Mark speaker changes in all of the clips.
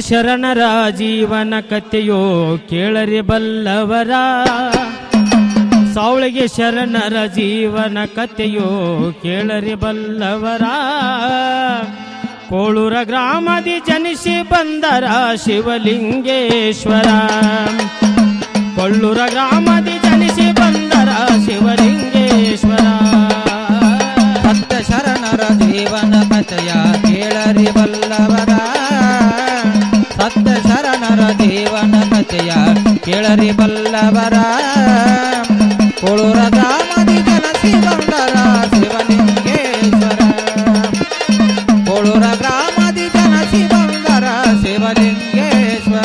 Speaker 1: ಶರಣರ ಜೀವನ ಕಥೆಯೋ ಕೇಳರಿ ಬಲ್ಲವರ. ಸಾವಳಿಗೆ ಶರಣರ ಜೀವನ ಕಥೆಯೋ ಕೇಳರಿ ಬಲ್ಲವರ. ಕೋಳೂರ ಗ್ರಾಮದಿ ಜನಿಸಿ ಬಂದರ ಶಿವಲಿಂಗೇಶ್ವರ. ಕೊಳ್ಳೂರ ಗ್ರಾಮದಿ ಜನಿಸಿ ಬಂದರ ಶಿವಲಿಂಗೇಶ್ವರ.
Speaker 2: ಭಕ್ತ ಶರಣರ ಜೀವನ ಕಥೆಯ ಕೇಳರಿ ಬಲ್ಲವರ. ಜನಸಿ ಬಲ್ಲವರ. ಶಿವಲಿಂಗೇಶ್ವರ.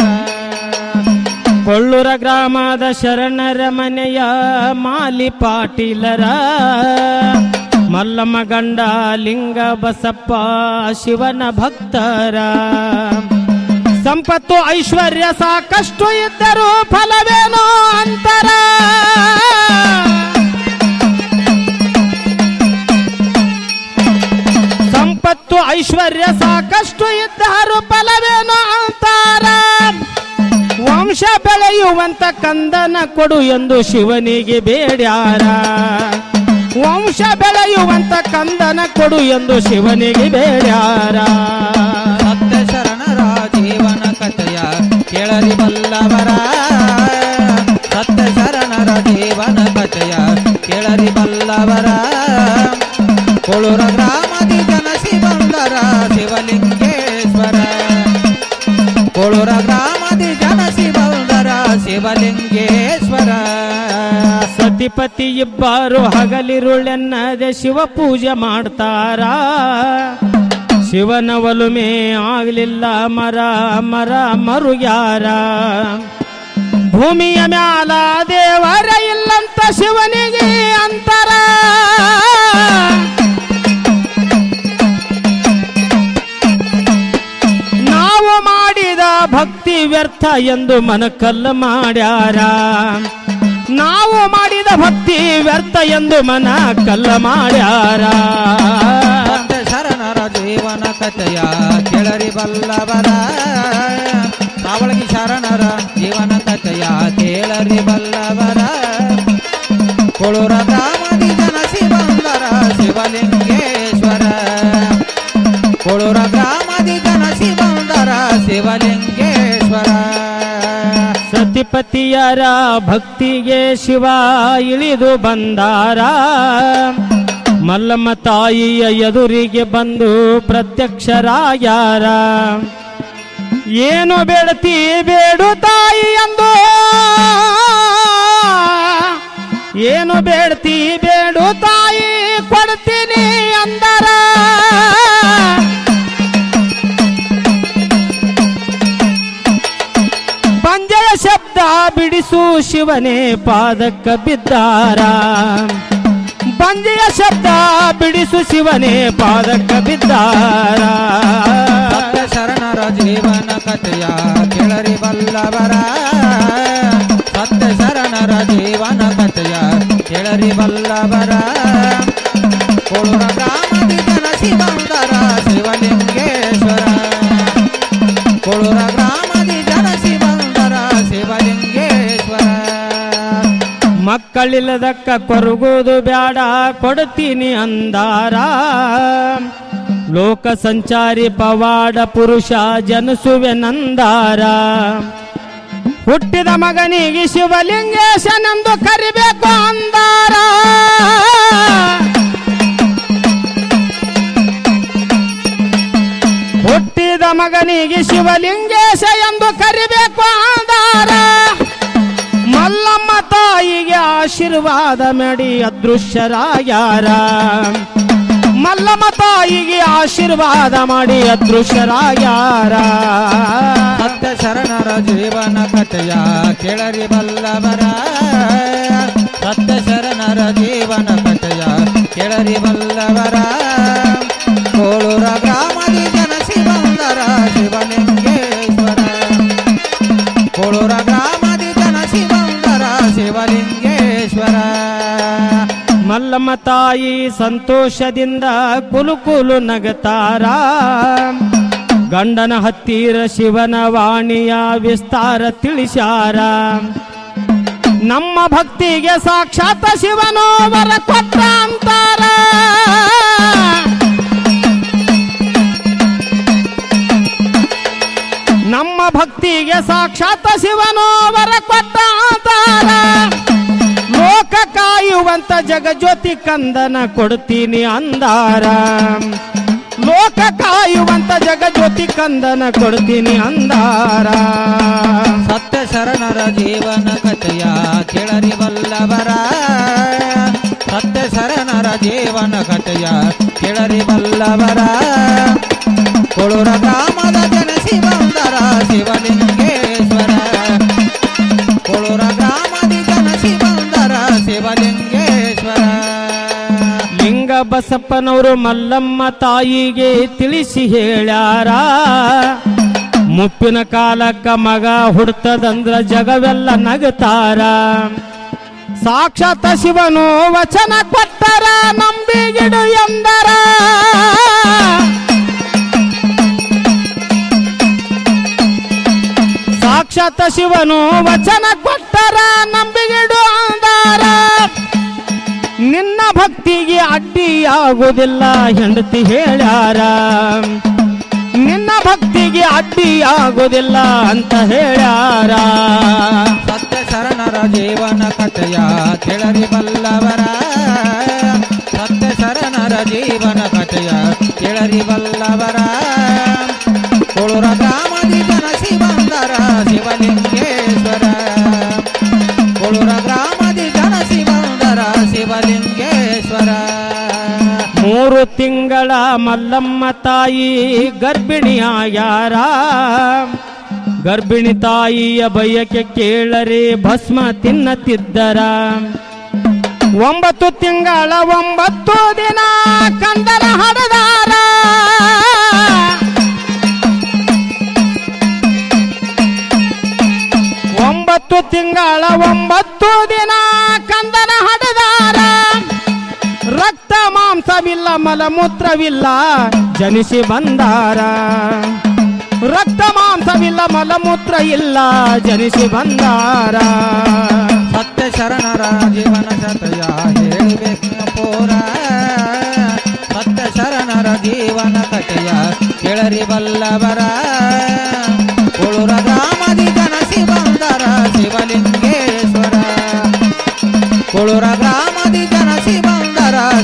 Speaker 1: ಕೊಳ್ಳೂರ ಗ್ರಾಮದ ಶರಣರ ಮನೆಯ ಮಾಲಿ ಪಾಟೀಲರ. ಮಲ್ಲಮ್ಮ ಗಂಡ ಲಿಂಗ ಬಸಪ್ಪ ಶಿವನ ಭಕ್ತರ. ಸಂಪತ್ತು ಐಶ್ವರ್ಯ ಸಾಕಷ್ಟು ಇದ್ದರೂ ಫಲವೇನೋ ಅಂತರ? ಸಂಪತ್ತು ಐಶ್ವರ್ಯ ಸಾಕಷ್ಟು ಇದ್ದರೂ ಫಲವೇನೋ ಅಂತಾರ? ವಂಶ ಬೆಳೆಯುವಂತ ಕಂದನ ಕೊಡು ಎಂದು ಶಿವನಿಗೆ ಬೇಡ್ಯಾರ. ವಂಶ ಬೆಳೆಯುವಂತ ಕಂದನ ಕೊಡು ಎಂದು ಶಿವನಿಗೆ ಬೇಡ್ಯಾರ.
Speaker 2: ಕೇಳರಿ ಬಲ್ಲವರ ಸತ್ಯ ಶರಣರ ಜೀವನ ಕಥೆಯ ಕೇಳರಿ ಬಲ್ಲವರ ಕೊಳೂರ ಗ್ರಾಮದಿ ಜನಸಿ ಬಂದರ ಶಿವಲಿಂಗೇಶ್ವರ. ಕೊಳೂರ ಗ್ರಾಮದಿ ಜನಸಿ ಬಂದರ ಶಿವಲಿಂಗೇಶ್ವರ.
Speaker 1: ಸತಿಪತಿ ಇಬ್ಬರು ಹಗಲಿರುಳೆನ್ನದೆ ಶಿವ ಪೂಜೆ ಮಾಡ್ತಾರ? ಶಿವನ ಒಲುಮೆ ಆಗಲಿಲ್ಲ, ಮರ ಮರ, ಮರುಗ್ಯಾರ. ಭೂಮಿಯ ಮ್ಯಾಲ ದೇವರ ಇಲ್ಲಂತ ಶಿವನಿಗೆ ಅಂತರ. ನಾವು ಮಾಡಿದ ಭಕ್ತಿ ವ್ಯರ್ಥ ಎಂದು ಮನಕಲ್ಲ ಮಾಡ್ಯಾರ. ನಾವು ಮಾಡಿದ ಭಕ್ತಿ ವ್ಯರ್ಥ ಎಂದು ಮನ ಕಲ್ಲ ಮಾಡ್ಯಾರ.
Speaker 2: ಜೀವನ ಕಥೆಯ ಕೇಳರಿ ಬಲ್ಲವರ ಸಾವಳಗಿ ಶರಣರ ಜೀವನ ಕಥೆಯ ಕೇಳರಿ ಬಲ್ಲವರ ಕೊಳೂರ ಗ್ರಾಮದಿ ಜನಸಿ ಶಿವಂದರ ಶಿವಲಿಂಗೇಶ್ವರ. ಕೊಳೂರ ಗ್ರಾಮದಿ ಜನಸಿ ಶಿವಂದರ ಶಿವಲಿಂಗೇಶ್ವರ.
Speaker 1: ಸತಿಪತಿಯರ ಭಕ್ತಿಗೆ ಶಿವ ಇಳಿದು ಬಂದಾರ. ಮಲ್ಲಮ್ಮ ತಾಯಿಯ ಎದುರಿಗೆ ಬಂದು ಪ್ರತ್ಯಕ್ಷರಾಗ್ಯಾರ. ಏನು ಬೇಡತಿ, ಬೇಡು ತಾಯಿ ಎಂದು. ಏನು ಬೇಡ್ತಿ, ಬೇಡು ತಾಯಿ, ಕೊಡ್ತೀನಿ ಅಂದರ. ಪಂಜಯ ಶಬ್ದ ಬಿಡಿಸು ಶಿವನೇ ಪಾದಕ್ಕ ಬಿದ್ದಾರ. ಬಂಜೆಯ ಶಬ್ದ ಬಿಡಿಸು ಶಿವನೇ ಪಾದಕ್ಕ ಬಿದ್ದಾರ.
Speaker 2: ಶರಣರ ಜೀವನ ಕಥೆಯ ಕೇಳರಿ ಬಲ್ಲವರ. ಸತ್ಯ ಶರಣರ ಜೀವನ ಕಥೆಯ ಕೇಳರಿ ಬಲ್ಲವರ. ಕೊಳೂರ ಗ್ರಾಮದಿ ಶಿವಂದರ ಬಂದರ
Speaker 1: ಮಕ್ಕಳಿಲ್ಲದಕ್ಕ ಕೊರಗೋದು ಬ್ಯಾಡ, ಕೊಡ್ತೀನಿ ಅಂದಾರ. ಲೋಕ ಸಂಚಾರಿ ಪವಾಡ ಪುರುಷ ಜನಸುವೆ ನಂದಾರ. ಹುಟ್ಟಿದ ಮಗನಿಗೆ ಶಿವಲಿಂಗೇಶ ನಂದು ಕರಿಬೇಕು ಅಂದಾರ. ಹುಟ್ಟಿದ ಮಗನಿಗೆ ಶಿವಲಿಂಗೇಶ ಎಂದು ಕರಿಬೇಕು ಅಂದಾರ. ತಾಯಿಗೆ ಆಶೀರ್ವಾದ ಮಾಡಿ ಅದೃಶ್ಯರಾಗ್ಯಾರ ಮಲ್ಲಮ್ಮ ತಾಯಿಗೆ ಆಶೀರ್ವಾದ ಮಾಡಿ ಅದೃಶ್ಯರಾಗ್ಯಾರ
Speaker 2: ಸತ್ಯ ಶರಣರ ಜೀವನ ಕಥೆಯ ಕೆಳರಿ ಬಲ್ಲವರ ಸತ್ಯ ಶರಣರ ಜೀವನ ಕಥೆಯ ಕೆಳರಿ ಬಲ್ಲವರ
Speaker 1: ತಾಯಿ ಸಂತೋಷದಿಂದ ಕುಲು ಕುಲು ನಗತಾರ. ಗಂಡನ ಹತ್ತಿರ ಶಿವನ ವಾಣಿಯ ವಿಸ್ತಾರ ತಿಳಿಸಾರ ನಮ್ಮ ಭಕ್ತಿಗೆ ಸಾಕ್ಷಾತ್ ಶಿವನೋ ವರ ಕೊಟ್ಟ ನಮ್ಮ ಭಕ್ತಿಗೆ ಸಾಕ್ಷಾತ್ ಶಿವನೋವರ ಕೊಟ್ಟ ಅಂತಾರ. ಲೋಕ ಕಾಯುವಂತ ಜಗಜ್ಯೋತಿ ಕಂದನ ಕೊಡ್ತೀನಿ ಅಂದಾರ. ಲೋಕ ಕಾಯುವಂತ ಜಗಜ್ಯೋತಿ ಕಂದನ ಕೊಡ್ತೀನಿ ಅಂದಾರ.
Speaker 2: ಸತ್ಯ ಶರಣರ ಜೀವನ ಕಥೆಯ ಕೇಳರಿ ಬಲ್ಲವರ ಸತ್ಯ ಶರಣರ ಜೀವನ ಕಥೆಯ ಕೇಳರಿ ಬಲ್ಲವರ ಕೊಳುರ ಗ್ರಾಮದ ಜನ ಶಿವಂದರ ಶಿವಲಿಂಗೇಶ್ವರ
Speaker 1: ಬಸಪ್ಪನವರು ಮಲ್ಲಮ್ಮ ತಾಯಿಗೆ ತಿಳಿಸಿ ಹೇಳ್ಯಾರ, ಮುಪ್ಪಿನ ಕಾಲಕ್ಕ ಮಗ ಹುಡ್ತದಂದ್ರ ಜಗವೆಲ್ಲ ನಗತಾರ. ಸಾಕ್ಷಾತ್ ಶಿವನು ವಚನ ಕೊಟ್ಟರ ನಂಬಿಗಿಡು ಎಂದರ. ಸಾಕ್ಷಾತ್ ಶಿವನು ವಚನ ಕೊಟ್ಟರ ನಂಬಿಗಿಡು ಅಂದಾರ. ನಿನ್ನ ಭಕ್ತಿಗೆ ಅಡ್ಡಿಯಾಗುವುದಿಲ್ಲ, ಹೆಂಡತಿ ಹೇಳ್ಯಾರ. ನಿನ್ನ ಭಕ್ತಿಗೆ ಅಡ್ಡಿಯಾಗುವುದಿಲ್ಲ ಅಂತ ಹೇಳ್ಯಾರ.
Speaker 2: ಸತ್ಯ ಶರಣರ ಜೀವನ ಕಥೆಯ ಕೆಳರಿ ಬಲ್ಲವರ. ಸತ್ಯ ಶರಣರ ಜೀವನ ಕಥೆಯ ಕೆಳರಿ ಬಲ್ಲವರ. ಕೊಳುರ ಗ್ರಾಮದಿ ಜನ ಶಿವಂದರ ಶಿವಲಿಂಗೇಶ್ವರ.
Speaker 1: ಮೂರು ತಿಂಗಳ ಮಲ್ಲಮ್ಮ ತಾಯಿ ಗರ್ಭಿಣಿಯಾಗ್ಯಾರ ಗರ್ಭಿಣಿ ತಾಯಿಯ ಬಯಕೆ ಕೇಳರೆ ಭಸ್ಮ ತಿನ್ನತಿದ್ದರ ಒಂಬತ್ತು ತಿಂಗಳ ಒಂಬತ್ತು ದಿನ ಕಂದರ ಹಡದಾರ. ಒಂಬತ್ತು ತಿಂಗಳ ಒಂಬತ್ತು ಮಲಮೂತ್ರವಿಲ್ಲ ಜನಿಸಿ ಬಂದಾರ. ರಕ್ತ ಮಾಂಸವಿಲ್ಲ ಮಲಮೂತ್ರ ಇಲ್ಲ, ಜನಿಸಿ ಬಂದಾರ.
Speaker 2: ಸತ್ಯ ಶರಣರ ಜೀವನ ಕಥೆಯ ಹೇಳಬೇಕು ಪೋರ. ಸತ್ಯ ಶರಣರ ಜೀವನ ಕಥೆಯ, ಕೇಳರಿ ಬಲ್ಲವರ ಉಳುರ ಗ್ರಾಮದಿ ಜನಸಿ ಬಂದರ, ಶಿವಲಿಂಗೇಶ್ವರ. ಉಳುರ ಗ್ರಾಮದಿ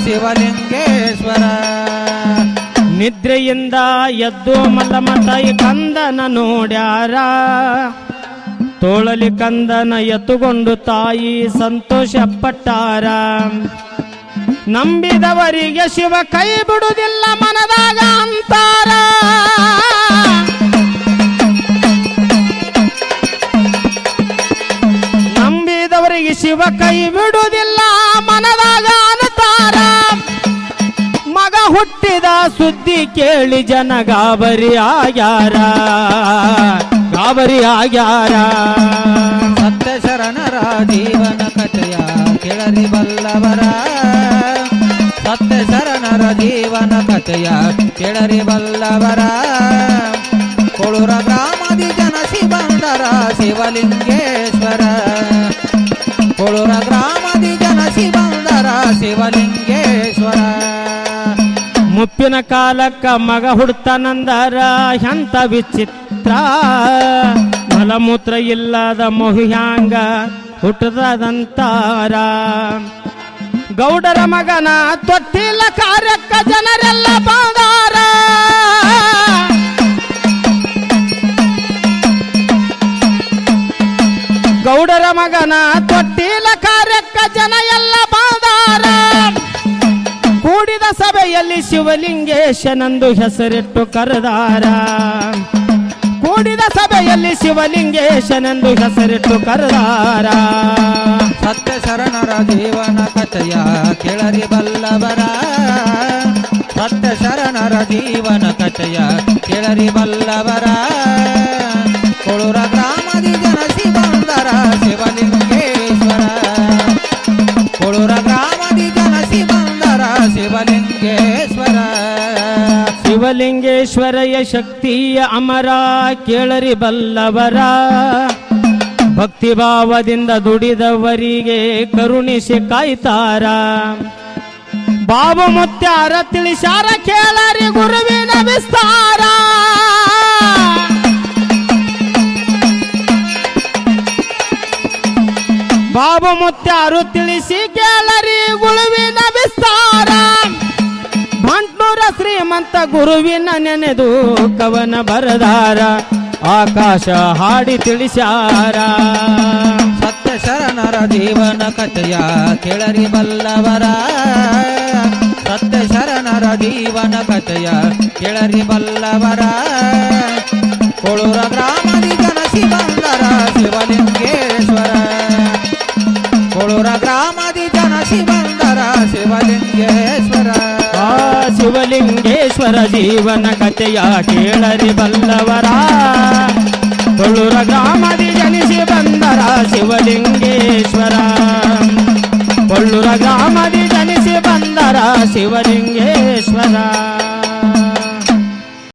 Speaker 2: ಶಿವಲಿಂಗೇಶ್ವರ
Speaker 1: ನಿದ್ರೆಯಿಂದ ಎದ್ದು ಮತ ತಾಯಿ ಕಂದನ ನೋಡ್ಯಾರ. ತೋಳಲಿ ಕಂದನ ಎತ್ತುಕೊಂಡು ತಾಯಿ ಸಂತೋಷ ಪಟ್ಟಾರ ನಂಬಿದವರಿಗೆ ಶಿವ ಕೈ ಬಿಡುವುದಿಲ್ಲ ಮನದಾಗ ಅಂತಾರ. ನಂಬಿದವರಿಗೆ ಶಿವ ಕೈ ಬಿಡುವುದಿಲ್ಲ ಹುಟ್ಟಿದ ಸುದ್ದಿ ಕೇಳಿ ಜನ ಗಾಬರಿ ಆಗ್ಯಾರ. ಗಾಬರಿ ಆಗ್ಯಾರ.
Speaker 2: ಸತ್ಯ ಶರಣರ ಜೀವನ ಕಥೆಯ ಕೇಳರಿ ಬಲ್ಲವರ. ಸತ್ಯ ಶರಣರ ಜೀವನ ಕಥೆಯ ಕೇಳರಿ ಬಲ್ಲವರ. ಕೊಳೂರ ಗ್ರಾಮದಿ ಜನ ಶಿವಂದರ ಶಿವಲಿಂಗೇಶ್ವರ. ಕೊಳೂರ ಗ್ರಾಮದಿ ಜನ ಶಿವಂದರ ಶಿವಲಿಂಗೇಶ್ವರ.
Speaker 1: ಮುಪ್ಪಿನ ಕಾಲಕ್ಕ ಮಗ ಹುಡ್ತಾನಂದರ ಎಂತ ವಿಚಿತ್ರ. ಮಲಮೂತ್ರ ಇಲ್ಲದ ಮೊಹು ಹ್ಯಾಂಗ ಹುಟ್ಟದಂತಾರ ಗೌಡರ ಮಗನ ತೊಟ್ಟಿಲ್ಲ ಕಾರ್ಯಕ್ಕ ಜನರೆಲ್ಲ ಬಂದಾರ. ಗೌಡರ ಮಗನ ತೊಟ್ಟಿಲ ಕಾರ್ಯಕ್ಕ ಜನ ಎಲ್ಲ ಬಂದಾರ. ಸಭೆಯಲ್ಲಿ ಶಿವಲಿಂಗೇಶನಂದು ಹೆಸರಿಟ್ಟು ಕರೆದಾರ. ಕೂಡಿದ ಸಭೆಯಲ್ಲಿ ಶಿವಲಿಂಗೇಶನೆಂದು ಹೆಸರಿಟ್ಟು ಕರೆದಾರ.
Speaker 2: ಸತ್ಯ ಶರಣರ ಜೀವನ ಕಥೆಯ ಕೆಳರಿ ಬಲ್ಲವರ. ಸತ್ಯ ಶರಣರ ಜೀವನ ಕಥೆಯ ಕೆಳರಿ ಬಲ್ಲವರ. ಕೊಳೂರ ಗ್ರಾಮದಿ ಜನ ಶಿವಂದರ ಶಿವಲಿಂಗೇಶ್ವರ ಜನಸಿ ಬಂದರ ಶಿವಲಿಂಗೇಶ್ವರ
Speaker 1: ಶಿವಲಿಂಗೇಶ್ವರ ಶಕ್ತಿಯ ಅಮರ ಕೇಳರಿ ಬಲ್ಲವರ. ಭಕ್ತಿಭಾವದಿಂದ ದುಡಿದವರಿಗೆ ಕರುಣಿಸಿ ಕಾಯ್ತಾರ. ಬಾಬು ಮುತ್ಯಾರ ತಿಳಿಸಾರ ಕೇಳರಿ ಗುರುವಿನ ವಿಸ್ತಾರ. ಬಾಬು ಮುತ್ಯಾರು ತಿಳಿಸಿ ಕೇಳರಿ ಗುರುವಿನ ವಿಸ್ತಾರ. ಶ್ರೀಮಂತ ಗುರುವಿನ ನೆನೆದು ಕವನ ಬರದಾರ, ಆಕಾಶ ಹಾಡಿ ತಿಳಿಸಾರ
Speaker 2: ಸತ್ಯ ಶರಣರ ಜೀವನ ಕಥೆಯ ಕೆಳರಿ ಬಲ್ಲವರ. ಸತ್ಯ ಶರಣರ ಜೀವನ ಕಥೆಯ ಕೆಳರಿ ಬಲ್ಲವರ. ಕೊಳೂರ ಗ್ರಾಮದಿ ಜನ ಶಿವಂಗರ ಶಿವಲಿಂಗೇಶ್ವರ. ಕೊಳೂರ ಗ್ರಾಮದಿ ಜನ ಶಿವಂಗರ ಶಿವಲಿಂಗೇಶ್ವರ
Speaker 1: ಆ ಶಿವಲಿಂಗೇಶ್ವರ ಜೀವನ ಕಥೆಯ ಕೇಳರಿ ಬಲ್ಲವರ. ತೊಳೂರ ಗ್ರಾಮದಿ ಜನಿಸಿ ಬಂದರ ಶಿವಲಿಂಗೇಶ್ವರ. ಕೊಳ್ಳುರ ಗ್ರಾಮದಿ ಜನಿಸಿ ಬಂದರ ಶಿವಲಿಂಗೇಶ್ವರ.